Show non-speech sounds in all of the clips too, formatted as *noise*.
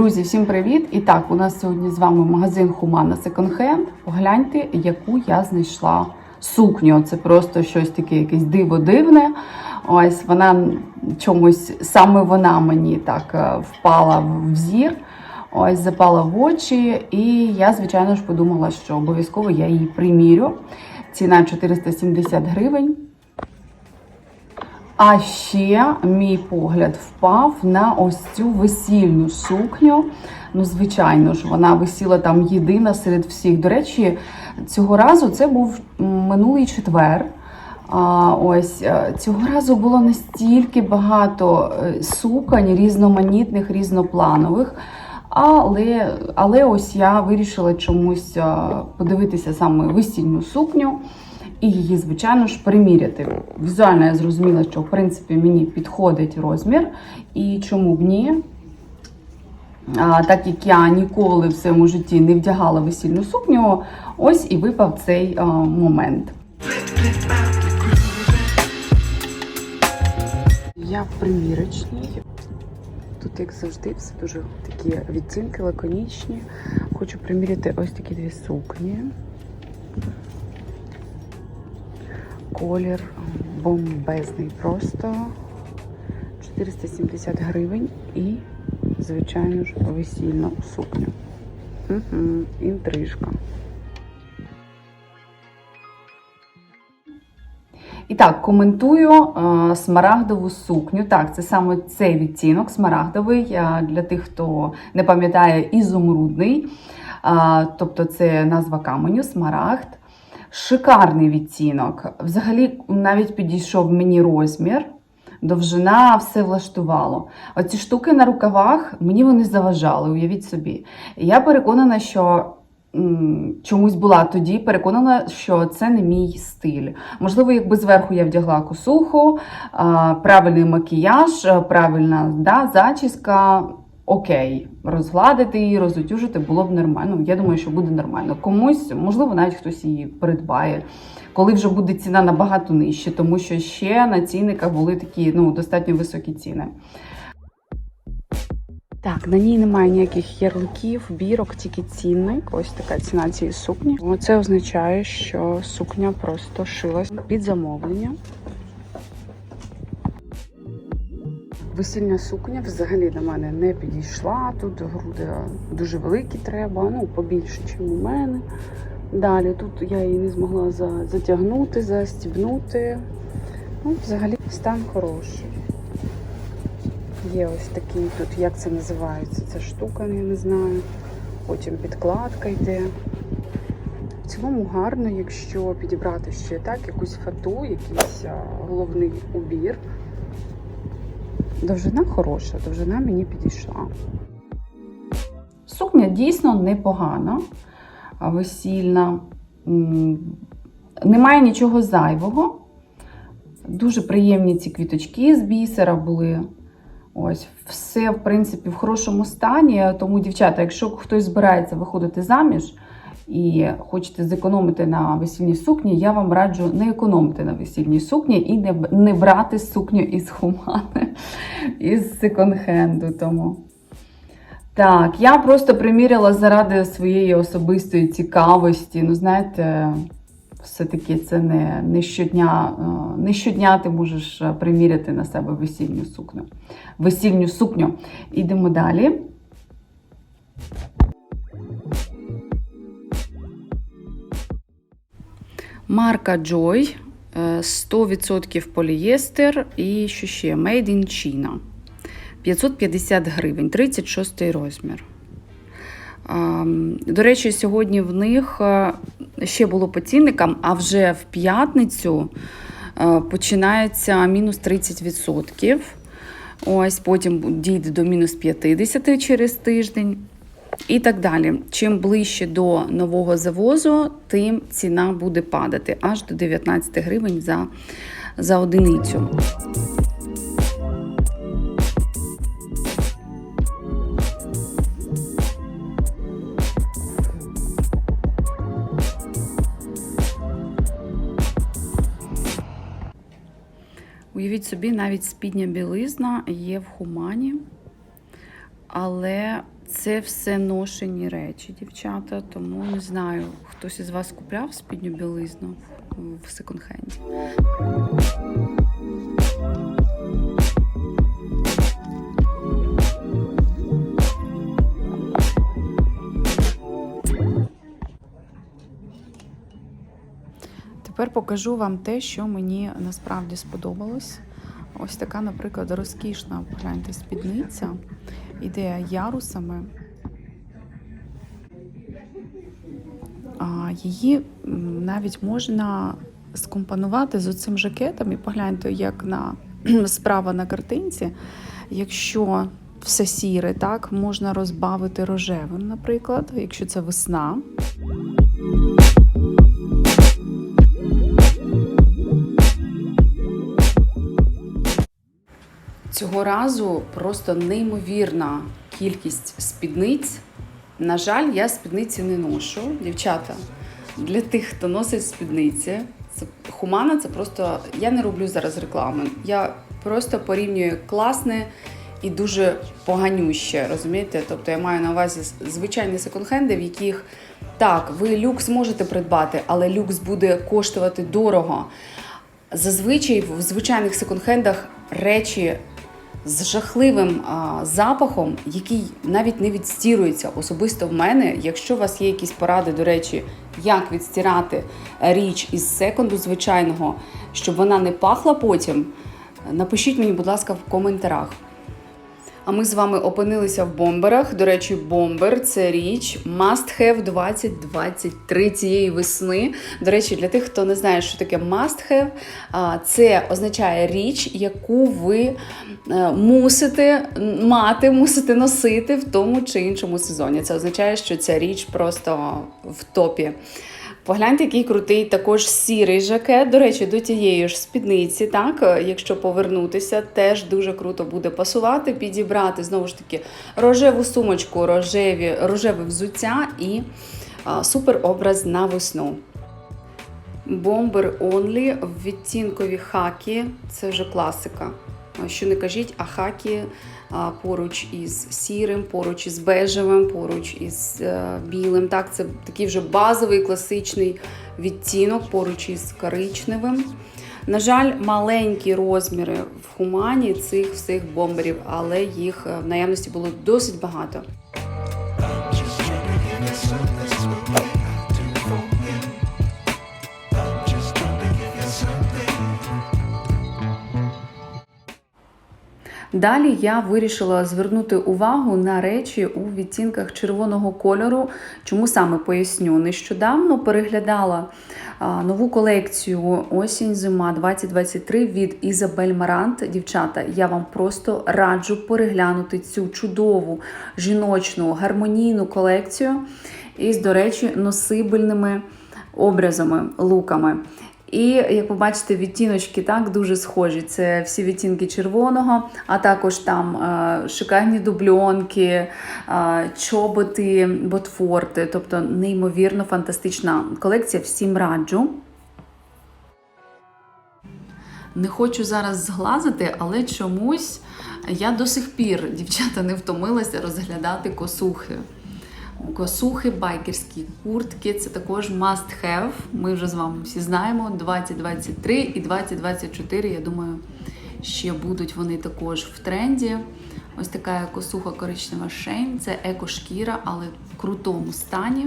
Друзі, всім привіт! І так, у нас сьогодні з вами магазин Humana Hand. Погляньте, яку я знайшла сукню. Це просто щось таке, якесь диво дивне. Ось вона чомусь саме вона мені так е, впала в зір. Ось запала в очі, і я, звичайно ж, подумала, що обов'язково я її примірю. Ціна 470 гривень. А ще мій погляд впав на ось цю весільну сукню. Ну, звичайно ж, вона висіла там єдина серед всіх. До речі, цього разу це був минулий четвер. А, ось е, цього разу було настільки багато е, суконь різноманітних, різнопланових. Але, але ось я вирішила чомусь е, подивитися саме весільну сукню і її, звичайно ж, приміряти. Візуально я зрозуміла, що в принципі мені підходить розмір, і чому б ні. А, так як я ніколи в своєму житті не вдягала весільну сукню, ось і випав цей а, момент. Я в примірочній. Тут, як завжди, все дуже такі відтінки лаконічні. Хочу приміряти ось такі дві сукні. Колір бомбезний просто. 470 гривень і, звичайно ж, весільну сукню. Угу, інтрижка. І так, коментую е, смарагдову сукню. Так, це саме цей відтінок смарагдовий е, для тих, хто не пам'ятає ізумрудний. Е, тобто це назва каменю, смарагд. Шикарний відтінок. Взагалі, навіть підійшов мені розмір. Довжина все влаштувало. Оці штуки на рукавах мені вони заважали, уявіть собі. Я переконана, що чомусь була тоді, переконана, що це не мій стиль. Можливо, якби зверху я вдягла косуху, правильний макіяж, правильна да, зачіска. Окей, розгладити її, розутюжити було б нормально. Я думаю, що буде нормально. Комусь, можливо, навіть хтось її придбає, коли вже буде ціна набагато нижче, тому що ще на цінниках були такі ну, достатньо високі ціни. Так, на ній немає ніяких ярликів, бірок, тільки цінник. Ось така ціна цієї сукні. Це означає, що сукня просто шилась під замовлення. Весільна сукня взагалі до мене не підійшла. Тут груди дуже великі треба, ну побільше, ніж у мене. Далі тут я її не змогла за- затягнути, застібнути. Ну, взагалі стан хороший. Є ось такий тут, як це називається, ця штука, я не знаю. Потім підкладка йде. В цілому гарно, якщо підібрати ще так, якусь фату, якийсь головний убір. Довжина хороша, довжина мені підійшла. Сукня дійсно непогана, весільна. Немає нічого зайвого. Дуже приємні ці квіточки з бісера були. Ось, все, в принципі, в хорошому стані. Тому, дівчата, якщо хтось збирається виходити заміж і хочете зекономити на весільній сукні, я вам раджу не економити на весільній сукні і не, не брати сукню із хумани, *laughs* із секонд-хенду. Тому. Так, я просто приміряла заради своєї особистої цікавості. Ну, знаєте, все-таки це не, не, щодня, е, не щодня ти можеш е, приміряти на себе весільну сукню. Весільню сукню. Ідемо далі. Марка Joy. е, 100% полієстер і що ще? Made in China. 550 гривень, 36 розмір. До речі, сьогодні в них е, ще було по цінникам, а вже в п'ятницю е, починається мінус 30%. Ось потім дійде до мінус 50 через тиждень. І так далі. Чим ближче до нового завозу, тим ціна буде падати аж до 19 гривень за, за одиницю. Уявіть собі, навіть спідня білизна є в хумані, але Це все ношені речі, дівчата, тому не знаю, хтось із вас купляв спідню білизну в секонд-хенді. Тепер покажу вам те, що мені насправді сподобалось. Ось така, наприклад, розкішна погляньте, спідниця. Іде ярусами. А, її навіть можна скомпонувати з оцим жакетом і погляньте, як на справа на картинці. Якщо все сіре, так можна розбавити рожевим, наприклад, якщо це весна. Цього разу просто неймовірна кількість спідниць. На жаль, я спідниці не ношу. Дівчата, для тих, хто носить спідниці, це хумана це просто. Я не роблю зараз реклами. Я просто порівнюю класне і дуже поганюще. Розумієте? Тобто я маю на увазі звичайні секонд-хенди, в яких так, ви люкс можете придбати, але люкс буде коштувати дорого. Зазвичай в звичайних секонд-хендах речі з жахливим а, запахом, який навіть не відстірується. Особисто в мене, якщо у вас є якісь поради, до речі, як відстирати річ із секонду звичайного, щоб вона не пахла потім, напишіть мені, будь ласка, в коментарях. А ми з вами опинилися в бомберах. До речі, бомбер це річ must have 2023 цієї весни. До речі, для тих, хто не знає, що таке must have, це означає річ, яку ви е, мусите мати, мусите носити в тому чи іншому сезоні. Це означає, що ця річ просто в топі. Погляньте, який крутий також сірий жакет. До речі, до тієї ж спідниці, так, якщо повернутися, теж дуже круто буде пасувати, підібрати знову ж таки рожеву сумочку, рожеві, рожеве взуття і а, супер образ на весну. Бомбер Only в відтінкові хакі це вже класика. Що не кажіть, а хакі поруч із сірим, поруч із бежевим, поруч із е, білим. Так, це такий вже базовий класичний відтінок поруч із коричневим. На жаль, маленькі розміри в хумані цих всіх бомберів, але їх е, в наявності було досить багато. Далі я вирішила звернути увагу на речі у відтінках червоного кольору. Чому саме поясню? Нещодавно переглядала нову колекцію осінь зима 2023 від Ізабель Марант. Дівчата, я вам просто раджу переглянути цю чудову жіночну гармонійну колекцію із, до речі, носибельними образами, луками. І як ви бачите, відтіночки так дуже схожі. Це всі відтінки червоного, а також там е, шикарні дубльонки, е, чоботи, ботфорти. Тобто неймовірно фантастична колекція. Всім раджу. Не хочу зараз зглазити, але чомусь я до сих пір, дівчата, не втомилася розглядати косухи. Косухи, байкерські куртки це також must have. Ми вже з вами всі знаємо. 2023 і 2024, я думаю, ще будуть вони також в тренді. Ось така косуха коричнева шейн, це екошкіра, але в крутому стані.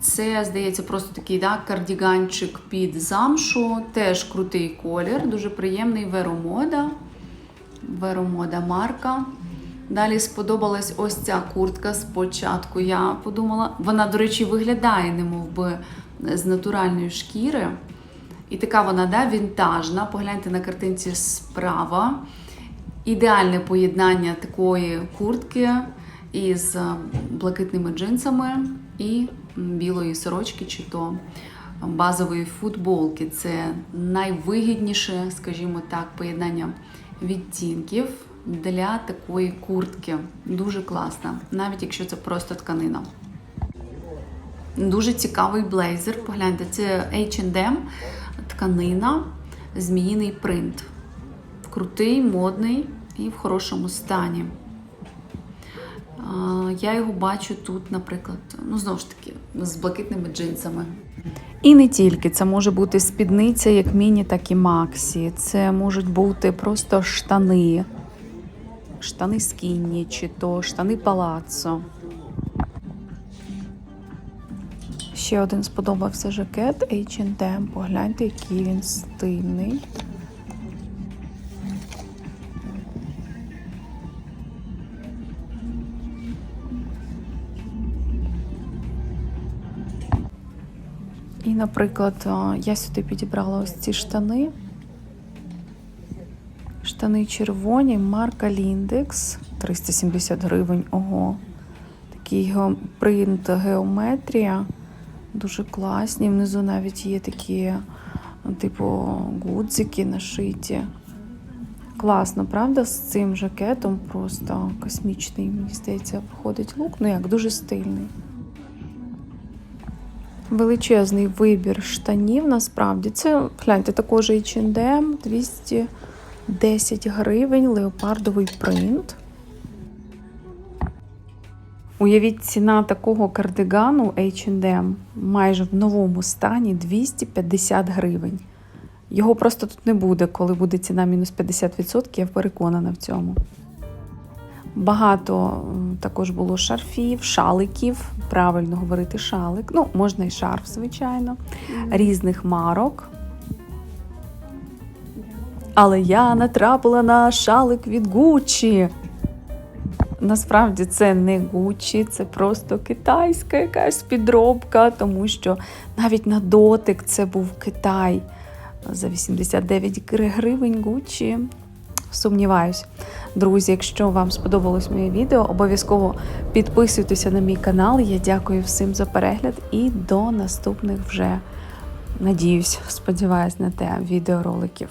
Це, здається, просто такий да, кардіганчик під замшу. Теж крутий колір, дуже приємний веромода. Веромода марка. Далі сподобалась ось ця куртка. Спочатку я подумала, вона, до речі, виглядає, немов би з натуральної шкіри. І така вона да, вінтажна. Погляньте на картинці справа. Ідеальне поєднання такої куртки із блакитними джинсами і білої сорочки, чи то базової футболки. Це найвигідніше, скажімо так, поєднання відтінків для такої куртки. Дуже класна, навіть якщо це просто тканина. Дуже цікавий блейзер. Погляньте, це H&M, тканина, зміїний принт. Крутий, модний і в хорошому стані. Я його бачу тут, наприклад, ну знову ж таки, з блакитними джинсами. І не тільки це може бути спідниця, як міні, так і максі. Це можуть бути просто штани, штани скінні, чи то штани палаццо. Ще один сподобався жакет H&M. Погляньте, який він стильний. І, наприклад, я сюди підібрала ось ці штани. Штани червоні, марка Lindex, 370 гривень. Ого. Такий принт геометрія. Дуже класні. Внизу навіть є такі, типу, гудзики нашиті. Класно, правда? З цим жакетом просто космічний, мені здається, виходить лук. Ну як, дуже стильний. Величезний вибір штанів насправді. Це, гляньте, також H&M, 210 гривень, леопардовий принт. Уявіть, ціна такого кардигану H&M майже в новому стані 250 гривень. Його просто тут не буде, коли буде ціна мінус 50%, я переконана в цьому. Багато також було шарфів, шаликів, правильно говорити шалик. Ну, можна і шарф, звичайно, різних марок. Але я натрапила на шалик від Гуччі. Насправді це не Гуччі, це просто китайська якась підробка, тому що навіть на дотик це був Китай за 89 гривень Гуччі. Сумніваюсь. Друзі, якщо вам сподобалось моє відео, обов'язково підписуйтеся на мій канал. Я дякую всім за перегляд і до наступних вже, надіюсь, сподіваюсь на те, відеороликів.